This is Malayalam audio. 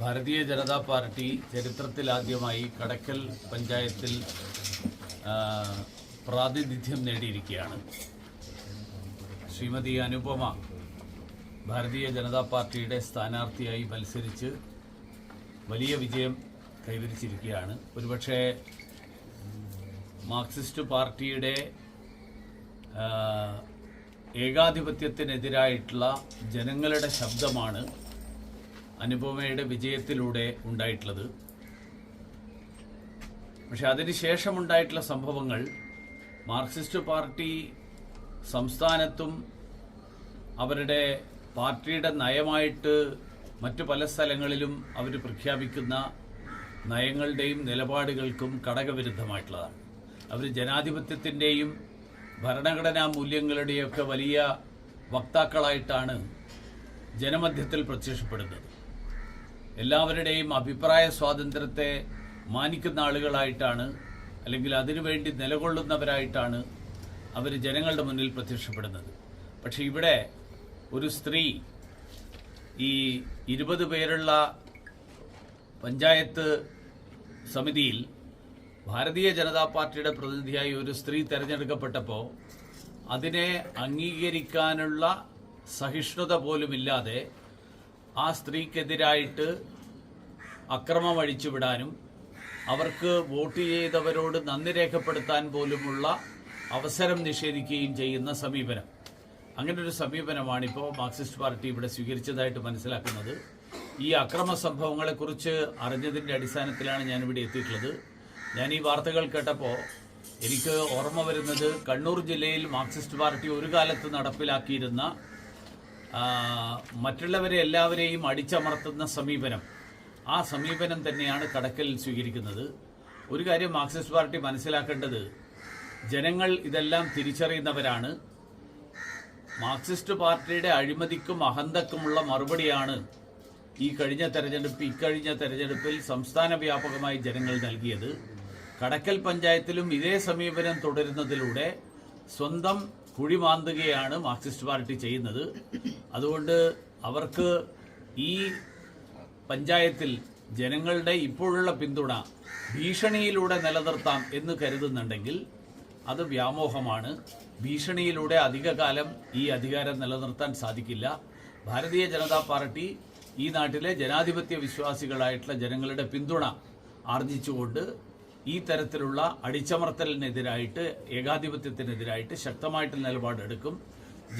ഭാരതീയ ജനതാ പാർട്ടി ചരിത്രത്തിലാദ്യമായി കടക്കൽ പഞ്ചായത്തിൽ പ്രാതിനിധ്യം നേടിയിരിക്കുകയാണ്. ശ്രീമതി അനുപമ ഭാരതീയ ജനതാ പാർട്ടിയുടെ സ്ഥാനാർത്ഥിയായി മത്സരിച്ച് വലിയ വിജയം കൈവരിച്ചിരിക്കുകയാണ്. ഒരുപക്ഷെ മാർക്സിസ്റ്റ് പാർട്ടിയുടെ ഏകാധിപത്യത്തിനെതിരായിട്ടുള്ള ജനങ്ങളുടെ ശബ്ദമാണ് അനുപമയുടെ വിജയത്തിലൂടെ ഉണ്ടായിട്ടുള്ളത്. പക്ഷെ അതിനുശേഷം ഉണ്ടായിട്ടുള്ള സംഭവങ്ങൾ മാർക്സിസ്റ്റ് പാർട്ടി സംസ്ഥാനത്തും അവരുടെ പാർട്ടിയുടെ നയമായിട്ട് മറ്റു പല സ്ഥലങ്ങളിലും അവർ പ്രഖ്യാപിക്കുന്ന നയങ്ങളുടെയും നിലപാടുകൾക്കും ഘടകവിരുദ്ധമായിട്ടുള്ളതാണ് അവർ ജനാധിപത്യത്തിന്റെയും ഭരണഘടനാ മൂല്യങ്ങളുടെയൊക്കെ വലിയ വക്താക്കളായിട്ടാണ് ജനമധ്യത്തിൽ പ്രത്യക്ഷപ്പെടുന്നത്. എല്ലാവരുടെയും അഭിപ്രായ സ്വാതന്ത്ര്യത്തെ മാനിക്കുന്ന ആളുകളായിട്ടാണ് അല്ലെങ്കിൽ അതിനുവേണ്ടി നിലകൊള്ളുന്നവരായിട്ടാണ് അവർ ജനങ്ങളുടെ മുന്നിൽ പ്രത്യക്ഷപ്പെടുന്നത്. പക്ഷെ ഇവിടെ ഒരു സ്ത്രീ ഈ ഇരുപത് പേരുള്ള പഞ്ചായത്ത് സമിതിയിൽ ഭാരതീയ ജനതാ പാർട്ടിയുടെ പ്രതിനിധിയായി ഒരു സ്ത്രീ തെരഞ്ഞെടുക്കപ്പെട്ടപ്പോൾ അതിനെ അംഗീകരിക്കാനുള്ള സഹിഷ്ണുത പോലുമില്ലാതെ ആ സ്ത്രീക്കെതിരായിട്ട് അക്രമം അഴിച്ചുവിടാനും അവർക്ക് വോട്ട് ചെയ്തവരോട് നന്ദി രേഖപ്പെടുത്താൻ പോലുമുള്ള അവസരം നിഷേധിക്കുകയും ചെയ്യുന്ന സമീപനം. അങ്ങനെ ഒരു സമീപനമാണ് ഇപ്പോൾ മാർക്സിസ്റ്റ് പാർട്ടി ഇവിടെ സ്വീകരിച്ചതായിട്ട് മനസ്സിലാക്കുന്നത്. ഈ അക്രമ സംഭവങ്ങളെക്കുറിച്ച് അറിഞ്ഞതിന്റെ അടിസ്ഥാനത്തിലാണ് ഞാൻ ഇവിടെ എത്തിയിട്ടുള്ളത്. ഞാൻ ഈ വാർത്തകൾ കേട്ടപ്പോൾ എനിക്ക് ഓർമ്മ വരുന്നത് കണ്ണൂർ ജില്ലയിൽ മാർക്സിസ്റ്റ് പാർട്ടി ഒരു കാലത്ത് നടപ്പിലാക്കിയിരുന്ന മറ്റുള്ളവരെ എല്ലാവരെയും അടിച്ചമർത്തുന്ന സമീപനം. ആ സമീപനം തന്നെയാണ് കടക്കൽ സ്വീകരിക്കുന്നത്. ഒരു കാര്യം മാർക്സിസ്റ്റ് പാർട്ടി മനസ്സിലാക്കേണ്ടത് ജനങ്ങൾ ഇതെല്ലാം തിരിച്ചറിയുന്നവരാണ്. മാർക്സിസ്റ്റ് പാർട്ടിയുടെ അഴിമതിക്കും അഹന്തക്കുമുള്ള മറുപടിയാണ് ഈ കഴിഞ്ഞ തെരഞ്ഞെടുപ്പ് ഇക്കഴിഞ്ഞ തെരഞ്ഞെടുപ്പിൽ സംസ്ഥാന വ്യാപകമായി ജനങ്ങൾ നൽകിയത്. കടക്കൽ പഞ്ചായത്തിലും ഇതേ സമീപനം തുടരുന്നതിലൂടെ സ്വന്തം കുഴിമാന്തുകയാണ് മാർക്സിസ്റ്റ് പാർട്ടി ചെയ്യുന്നത്. അതുകൊണ്ട് അവർക്ക് ഈ പഞ്ചായത്തിൽ ജനങ്ങളുടെ ഇപ്പോഴുള്ള പിന്തുണ ഭീഷണിയിലൂടെ നിലനിർത്താം എന്ന് കരുതുന്നുണ്ടെങ്കിൽ അത് വ്യാമോഹമാണ്. ഭീഷണിയിലൂടെ അധികകാലം ഈ അധികാരം നിലനിർത്താൻ സാധിക്കില്ല. ഭാരതീയ ജനതാ പാർട്ടി ഈ നാട്ടിലെ ജനാധിപത്യ വിശ്വാസികളായിട്ടുള്ള ജനങ്ങളുടെ പിന്തുണ ആർജിച്ചുകൊണ്ട് ഈ തരത്തിലുള്ള അടിച്ചമർത്തലിനെതിരായിട്ട് ഏകാധിപത്യത്തിനെതിരായിട്ട് ശക്തമായിട്ട് നിലപാടെടുക്കും.